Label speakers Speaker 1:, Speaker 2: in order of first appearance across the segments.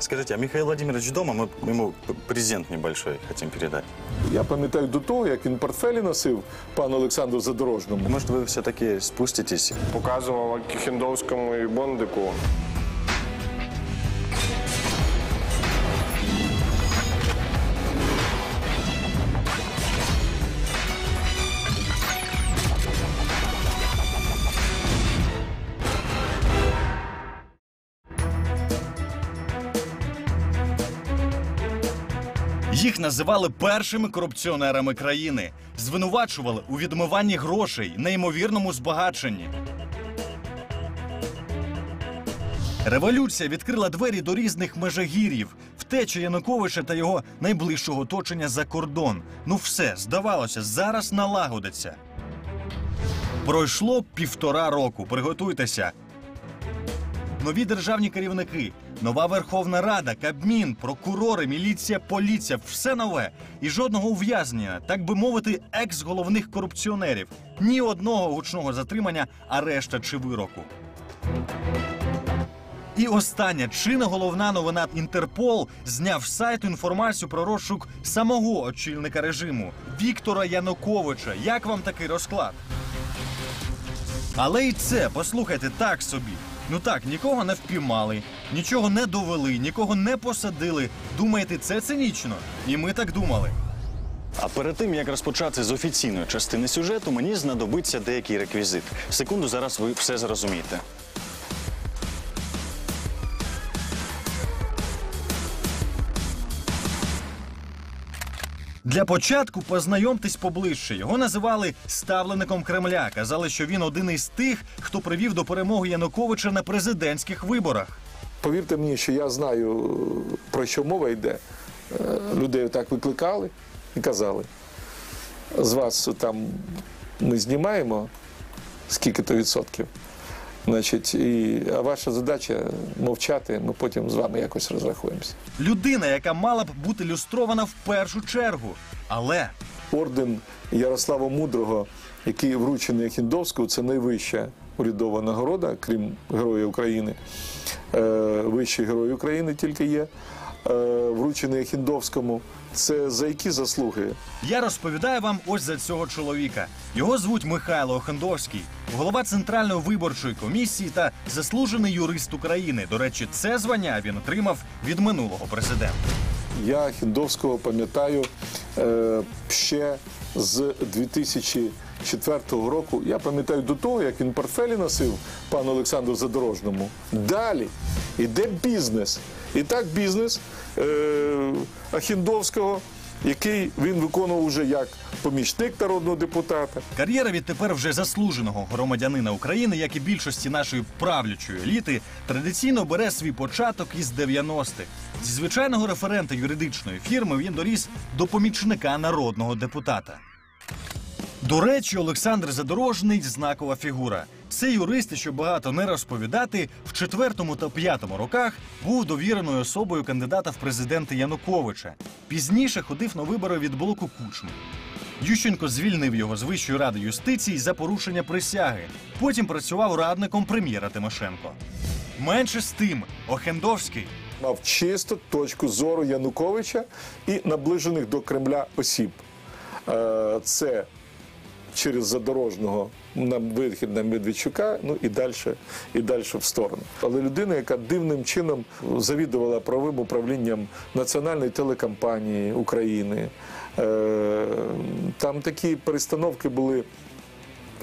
Speaker 1: Скажите, а Михаил Владимирович дома? Мы ему презент небольшой хотим передать.
Speaker 2: Я пам'ятаю до того, як він портфелі носив пану Олександру Задорожному.
Speaker 1: Может, вы все-таки спуститесь?
Speaker 3: Показував Кіхендовському і Бондику.
Speaker 4: Їх називали першими корупціонерами країни, звинувачували у відмиванні грошей, неймовірному збагаченні. Революція відкрила двері до різних межагір'їв, втечі Януковича та його найближчого оточення за кордон. Ну все, здавалося, зараз налагодиться. Пройшло півтора року. Приготуйтеся. Нові державні керівники, нова Верховна Рада, Кабмін, прокурори, міліція, поліція все нове. І жодного ув'язнення, так би мовити, екс-головних корупціонерів. Ні одного гучного затримання, арешта чи вироку. І остання чи не головна новина Інтерпол зняв з сайту інформацію про розшук самого очільника режиму Віктора Януковича. Як вам такий розклад? Але і це, послухайте, так собі. Ну так, нікого не впіймали, нічого не довели, нікого не посадили. Думаєте, це цинічно? І ми так думали.
Speaker 1: А перед тим як розпочати з офіційної частини сюжету, мені знадобиться деякий реквізит. Секунду, зараз ви все зрозумієте.
Speaker 4: Для початку познайомтесь поближче. Його називали ставлеником Кремля. Казали, що він один із тих, хто привів до перемоги Януковича на президентських виборах.
Speaker 2: Повірте мені, що я знаю, про що мова йде. Е, Людей так викликали і казали. З вас там ми знімаємо скільки-то відсотків. Значить, і, а ваша задача мовчати, ми потім з вами якось розрахуємося.
Speaker 4: Людина, яка мала б бути люстрована в першу чергу. Але
Speaker 2: Орден Ярослава Мудрого, який вручений Хіндовську, це найвища урядова нагорода, крім Героя України. Е, Вищий герой України тільки є. Е, Вручений Хіндовському. Це за які заслуги?
Speaker 4: Я розповідаю вам ось за цього чоловіка. Його звуть Михайло Охендовський, голова Центральної виборчої комісії та заслужений юрист України. До речі, це звання він отримав від минулого президента.
Speaker 2: Я Хіндовського пам'ятаю е, ще з 2004 року. Я пам'ятаю до того, як він портфелі носив пану Олександру Задорожному. Далі іде бізнес. І так бізнес е, Ахіндовського, який він виконував уже як помічник народного депутата.
Speaker 4: Кар'єра відтепер вже заслуженого громадянина України, як і більшості нашої правлячої еліти, традиційно бере свій початок із 90-х. Зі звичайного референта юридичної фірми він доріс до помічника народного депутата. До речі, Олександр Задорожний знакова фігура. Це юрист, що багато не розповідати, в четвертому та п'ятому роках був довіреною особою кандидата в президенти Януковича. Пізніше ходив на вибори від блоку Кучми. Ющенко звільнив його з Вищої ради юстиції за порушення присяги. Потім працював радником прем'єра Тимошенко. Менше з тим, Охендовський
Speaker 2: мав чисто точку зору Януковича і наближених до Кремля осіб. Е, Це через задорожного на вихід на Медведчука, ну і далі, і далі в сторону. Але людина, яка дивним чином завідувала правовим управлінням національної телекомпанії України. Е, Там такі перестановки були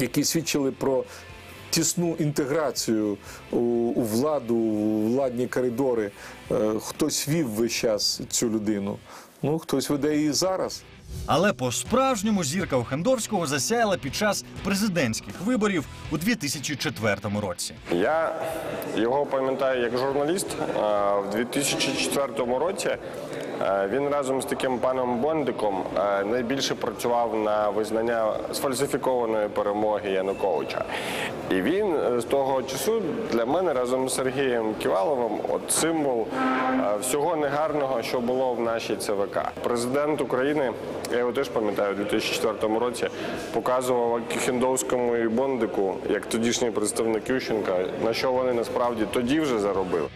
Speaker 2: які свідчили про тісну інтеграцію у, у владу, у владні коридори. Е, Хтось вів весь час цю людину. Ну, хтось веде її зараз.
Speaker 4: Але по-справжньому зірка Охендовського засяяла під час президентських виборів у 2004 році.
Speaker 3: Я його пам'ятаю як журналіст. В 2004 році він разом з таким паном Бондиком е, найбільше працював на визнання сфальсифікованої перемоги Януковича. І він е, з того часу для мене разом з Сергієм Ківаловим от символ е, всього негарного, що було в нашій ЦВК. Президент України, я його теж пам'ятаю, у 2004 році показував Кіхендовському і Бондику, як тодішній представник Ющенка, на що вони насправді тоді вже заробили.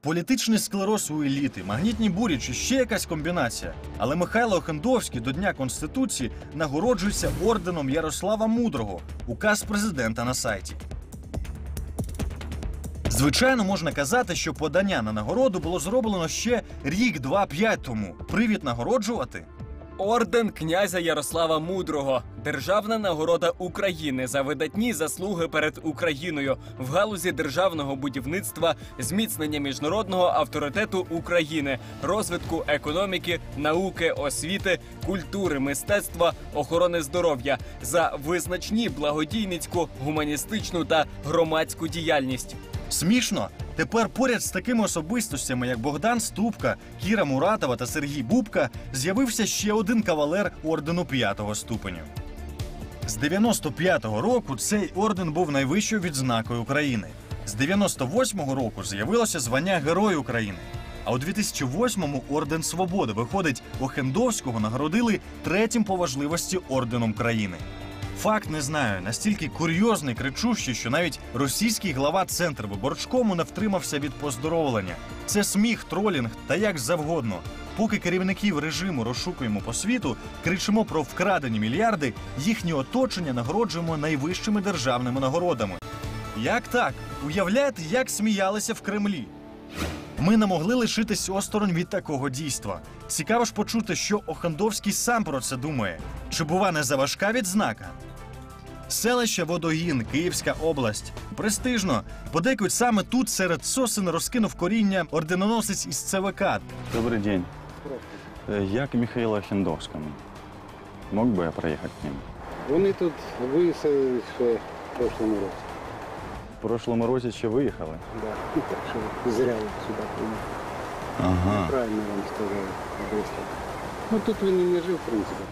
Speaker 4: Політичний склероз у еліти, магнітні бурі чи ще якась комбінація. Але Михайло Охендовський до Дня Конституції нагороджується орденом Ярослава Мудрого, указ президента на сайті. Звичайно, можна казати, що подання на нагороду було зроблено ще рік, два, п'ять тому. Привід нагороджувати.
Speaker 5: Орден князя Ярослава Мудрого, державна нагорода України за видатні заслуги перед Україною в галузі державного будівництва, зміцнення міжнародного авторитету України, розвитку економіки, науки, освіти, культури, мистецтва, охорони здоров'я за визначні благодійницьку, гуманістичну та громадську діяльність.
Speaker 4: Смішно. Тепер поряд з такими особистостями, як Богдан Ступка, Кіра Муратова та Сергій Бубка, з'явився ще один кавалер ордену п'ятого ступеню. З 95-го року цей орден був найвищою відзнакою України. З 98-го року з'явилося звання Герой України. А у 2008-му орден Свободи виходить Охендовського нагородили третім по важливості орденом країни. Факт не знаю, настільки курйозний, кричущий, що навіть російський глава центру виборчкому не втримався від поздоровлення. Це сміх, тролінг та як завгодно. Поки керівників режиму розшукуємо по світу, кричимо про вкрадені мільярди, їхнє оточення нагороджуємо найвищими державними нагородами. Як так? Уявляєте, як сміялися в Кремлі? Ми не могли лишитись осторонь від такого дійства. Цікаво ж почути, що Охандовський сам про це думає. Чи бува не заважка відзнака? Селище Водогін, Київська область. Престижно. Подекують саме тут серед сосен розкинув коріння орденоносець із ЦВК.
Speaker 1: Добрый день. Э, Я к Михаилу Ахендовскому. Мог бы я проехать к нему?
Speaker 6: Вони тут виселили ще в прошлому році.
Speaker 1: В прошлом році ще виїхали.
Speaker 6: Да. Ну, так що зря ви сюди приїхали.
Speaker 1: Ага.
Speaker 6: Правильно вам сказали. Быстро. Ну тут він і не жив, в принципі.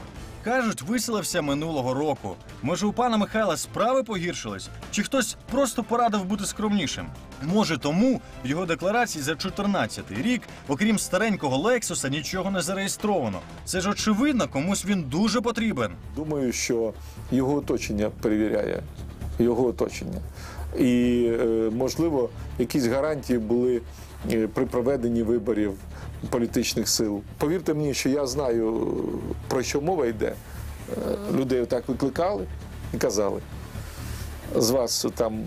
Speaker 4: Кажуть, виселився минулого року. Може, у пана Михайла справи погіршились? Чи хтось просто порадив бути скромнішим? Може, тому в його декларації за 14-й рік, окрім старенького Лексуса, нічого не зареєстровано. Це ж очевидно, комусь він дуже потрібен.
Speaker 2: Думаю, що його оточення перевіряє його оточення. І, е, можливо, якісь гарантії були при проведенні виборів політичних сил. Повірте мені, що я знаю, е, про що мова йде. Е, Людей так викликали і казали: з вас там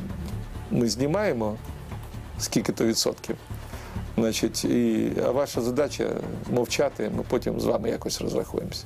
Speaker 2: ми знімаємо скільки-то відсотків. Значить, і, а ваша задача мовчати, ми потім з вами якось розрахуємося.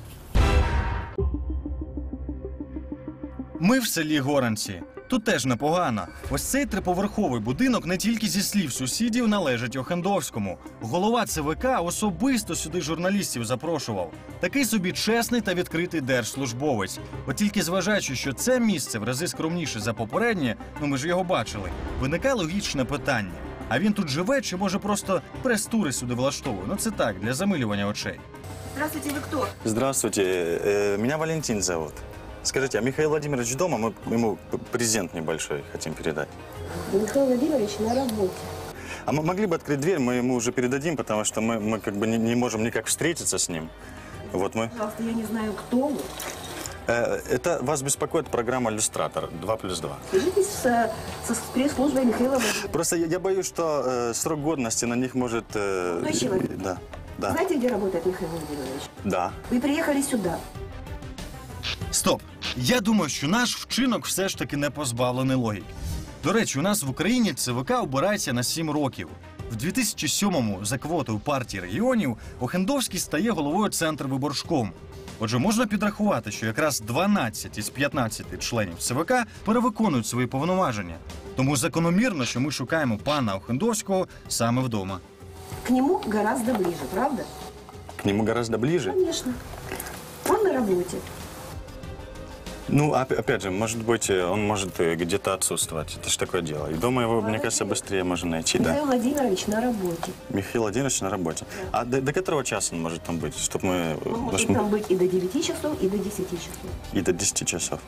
Speaker 4: Ми в селі Горанці. Тут теж непогано. Ось цей триповерховий будинок не тільки зі слів сусідів належить Охендовському. Голова ЦВК особисто сюди журналістів запрошував. Такий собі чесний та відкритий держслужбовець. От тільки зважаючи, що це місце в рази скромніше за попереднє, ну ми ж його бачили, виникає логічне питання. А він тут живе чи може просто прес-тури сюди влаштовує? Ну це так, для замилювання очей.
Speaker 7: Здравствуйте, вы кто?
Speaker 1: Здравствуйте, э, меня Валентин зовут. Скажите, а Михаил Владимирович дома? Мы ему презент небольшой хотим передать.
Speaker 7: Михаил Владимирович на работе.
Speaker 1: А мы могли бы открыть дверь, мы ему уже передадим, потому что мы, мы как бы не, не можем никак встретиться с ним. Вот мы.
Speaker 7: Пожалуйста, я не знаю, кто вы.
Speaker 1: Э, это вас беспокоит программа «Иллюстратор» 2 плюс 2.
Speaker 7: Свяжитесь с, со пресс-службой Михаила Владимировича.
Speaker 1: Просто я, я боюсь, что э, срок годности на них может... э,
Speaker 7: человек.
Speaker 1: Да, да,
Speaker 7: Знаете, где работает Михаил Владимирович?
Speaker 1: да.
Speaker 7: Вы приехали сюда.
Speaker 4: Я думаю, що наш вчинок все ж таки не позбавлений логіки. До речі, у нас в Україні ЦВК обирається на 7 років. В 2007-му за квотою партії регіонів Охендовський стає головою центру виборшком. Отже, можна підрахувати, що якраз 12 із 15 членів ЦВК перевиконують свої повноваження. Тому закономірно, що ми шукаємо пана Охендовського саме вдома.
Speaker 7: К нему гораздо ближе, правда?
Speaker 1: К нему гораздо ближе.
Speaker 7: Конечно. Он на работе.
Speaker 1: Ну, оп- опять же, может быть, э, он может э, где-то отсутствовать. Это же такое дело. И дома его, мне кажется, быстрее можно найти, да.
Speaker 7: Михаил Владимирович на работе.
Speaker 1: Михаил Владимирович на работе. А до, до которого часа он может там быть? Чтобы мы...
Speaker 7: Он
Speaker 1: э,
Speaker 7: может
Speaker 1: мы-
Speaker 7: там быть и до 9 часов, и до 10 часов.
Speaker 1: И до 10 часов.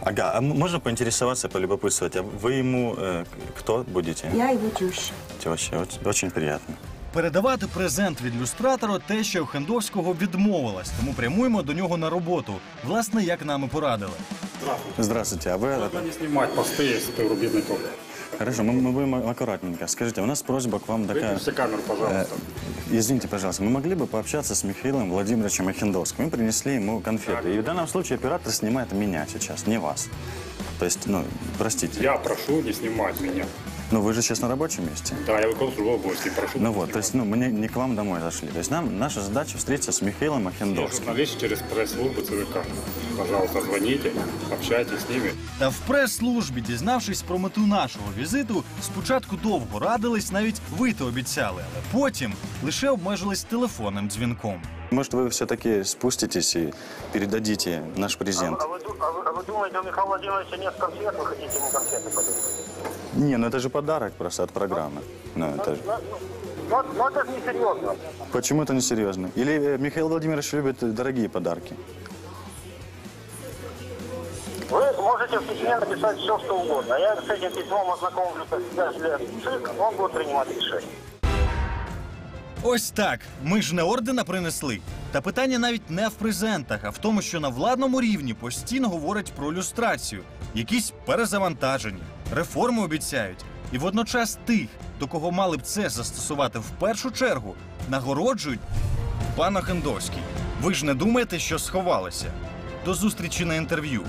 Speaker 1: Ага, а можно поинтересоваться, полюбопытствовать, а вы ему э, кто будете?
Speaker 7: Я его теща.
Speaker 1: Теща, очень, очень приятно.
Speaker 4: Передавати презент від люстратора те, що Охендовського відмовилась, тому прямуємо до нього на роботу. Власне, як нам і порадили.
Speaker 1: Здравствуйте, а вы...
Speaker 8: Можна не знімати пости з співробітників.
Speaker 1: Хорошо, мы, мы будем аккуратненько. Скажите, у нас просьба к вам такая...
Speaker 8: Выключите камеру, пожалуйста.
Speaker 1: Э, Извините, пожалуйста, мы могли бы пообщаться с Михаилом Владимировичем Ахендовским. Мы принесли ему конфеты. И в данном случае оператор снимает меня сейчас, не вас. То есть, ну, простите.
Speaker 8: Я прошу не снимать меня.
Speaker 1: Ну, вы же сейчас на рабочем месте.
Speaker 8: Да, я выполняю службу области, прошу
Speaker 1: Ну
Speaker 8: не
Speaker 1: вот, то есть, ну, мы не, не к вам домой зашли. То есть, нам наша задача встретиться с Михаилом
Speaker 8: Я
Speaker 1: Ахендовским.
Speaker 8: журналист через пресс-службу ЦВК. Пожалуйста, звоните, общайтесь с ними.
Speaker 4: Та в прес-службі, дізнавшись про мету нашого візиту, спочатку довго радились, навіть вийти обіцяли, але потім лише обмежились телефонним дзвінком.
Speaker 1: Может, вы все-таки спуститесь и передадите наш презент?
Speaker 9: А вы, ду- а вы- а вы думаете, у Михаила Владимировича нет конфет, вы хотите ему конфеты подарить?
Speaker 1: Не, ну это же подарок просто от программы. Ну, это же...
Speaker 9: Ну, ну, ну, это же несерьезно.
Speaker 1: Почему это несерьезно? Или э, Михаил Владимирович любит э, дорогие подарки?
Speaker 9: Вы можете в письме написать все, что угодно. Я с этим письмом ознакомлю председателя ЦИК, он будет принимать решение.
Speaker 4: Ось так. Ми ж не ордена принесли. Та питання навіть не в презентах, а в тому, що на владному рівні постійно говорять про люстрацію, якісь перезавантаження, реформи обіцяють. І водночас тих, до кого мали б це застосувати в першу чергу, нагороджують пана Хендовський. Ви ж не думаєте, що сховалися? До зустрічі на інтерв'ю.